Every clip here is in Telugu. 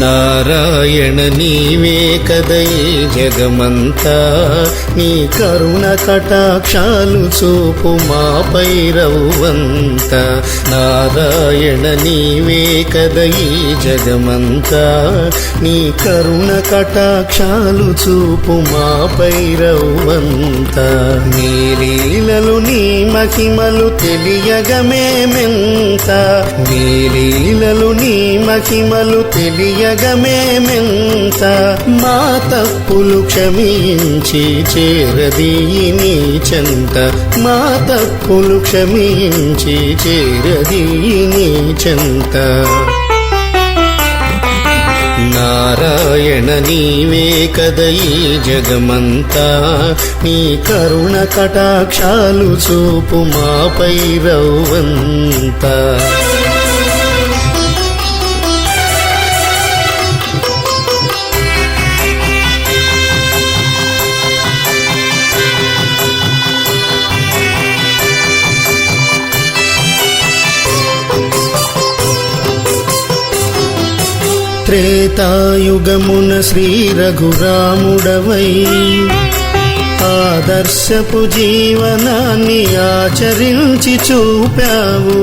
నారాయణ నీవే కదై జగమంతా. నీ కరుణ కటాక్షాలు చూపు మాపై రవ్వంత. నారాయణ నీవే కదై జగమంతా. నీ కరుణ కటాక్షాలు చూపు మాపై రవ్వంత. నీ లీలలు నీ మహిమలు తెలియగమేమెంత నీ లీలలు నీ మహిమలు తెలియ తెలియగమేమెంత మా తప్పులు క్షమించి చేరదీయి నీ చెంత. మా తప్పులు క్షమించి చేరదీయి నీ చెంత. నారాయణ నీవే కదయి జగమంతా నీ కరుణ కటాక్షాలు చూపు మాపై రవ్వంతా. త్రేతాయుగమున శ్రీ రఘురాముడవై ఆదర్శపు జీవనాన్ని ఆచరించి చూపావు.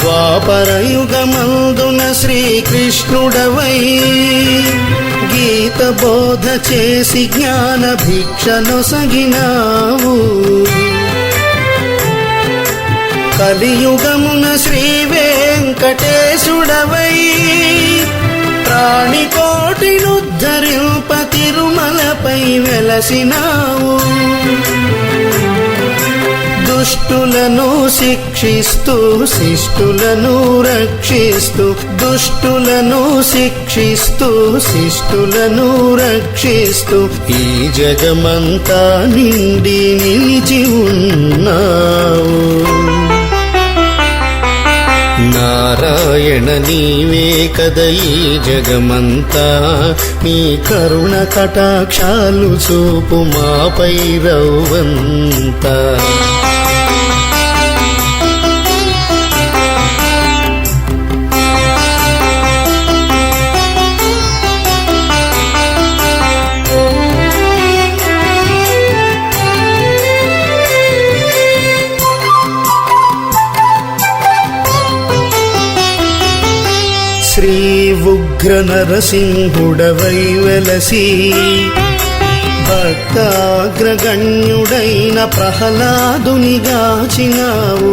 ద్వాపరయుగమందున శ్రీకృష్ణుడవై గీత బోధ చేసి జ్ఞాన భిక్షను సగినావు కలియుగమున శ్రీ వెంకటేశుడవై ప్రాణికోటినుద్ధరింప తిరుమలపై వెలసినావు. దుష్టులను శిక్షిస్తూ శిష్టులను రక్షిస్తూ దుష్టులను శిక్షిస్తూ శిష్టులను రక్షిస్తూ ఈ జగమంతా నిండి నిలిచి ఉన్నావు. నారాయణ నీవే కదయి జగమంతా. నీ కరుణ కటాక్షాలు చూపు మాపై రవ్వంతా. శ్రీ ఉగ్ర నరసింహుడవై వెలసి భక్తాగ్రగణ్యుడైన ప్రహ్లాదునిగాచినావు.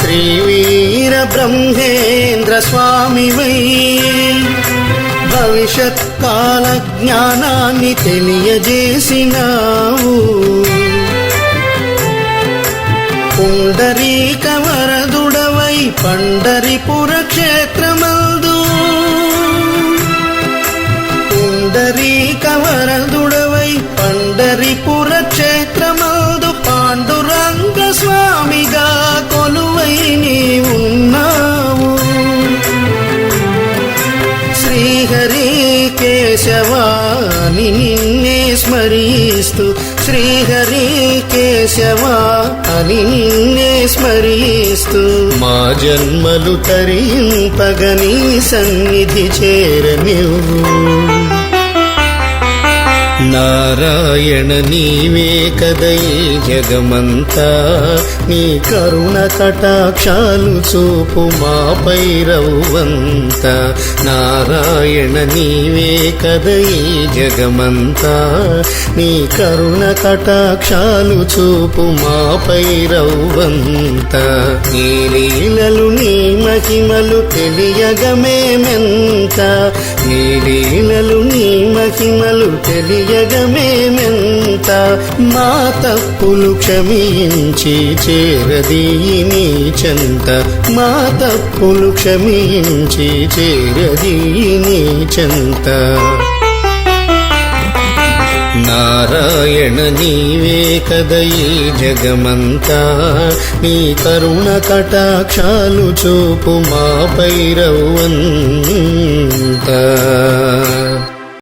శ్రీ వీర బ్రహ్మేంద్ర స్వామివై భవిష్యత్ కాల జ్ఞానాన్ని తెలియజేసినావు. పుండరీక వరదుడవై పండరిపుర క్షేత్రమందు పుండరీక వరదుడవై పండరిపుర క్షేత్రమందు పాండురంగ స్వామిగా కొలువై నీ ఉన్నావు శ్రీహరి కేశవాని నిన్నే స్మరిస్తూ. శ్రీహరి కేశవా నిన్నే స్మరిస్తూ మా జన్మలు తరింపగని సన్నిధి చేరనివ్వు. నారాయణ నీవే కదై జగమంతా. నీ కరుణ కటాక్షాలు చూపు మాపై రవ్వంత. నారాయణ నీవే కదై జగమంతా. నీ కరుణ కటాక్షాలు చూపు మాపై రవ్వంత. నీ లీలలు నీ మహిమలు తెలియగమేమెంత నీ లీలలు నీ మహిమలు తెలియ తెలియగమేమెంత మా తప్పులు క్షమించి చేరదీయి నీ చెంత. మా తప్పులు క్షమించి చేరదీయి నీ చెంత. నారాయణ నీవే కదై జగమంతా నీ కరుణ కటాక్షాలు చూపు మా రవ్వంతా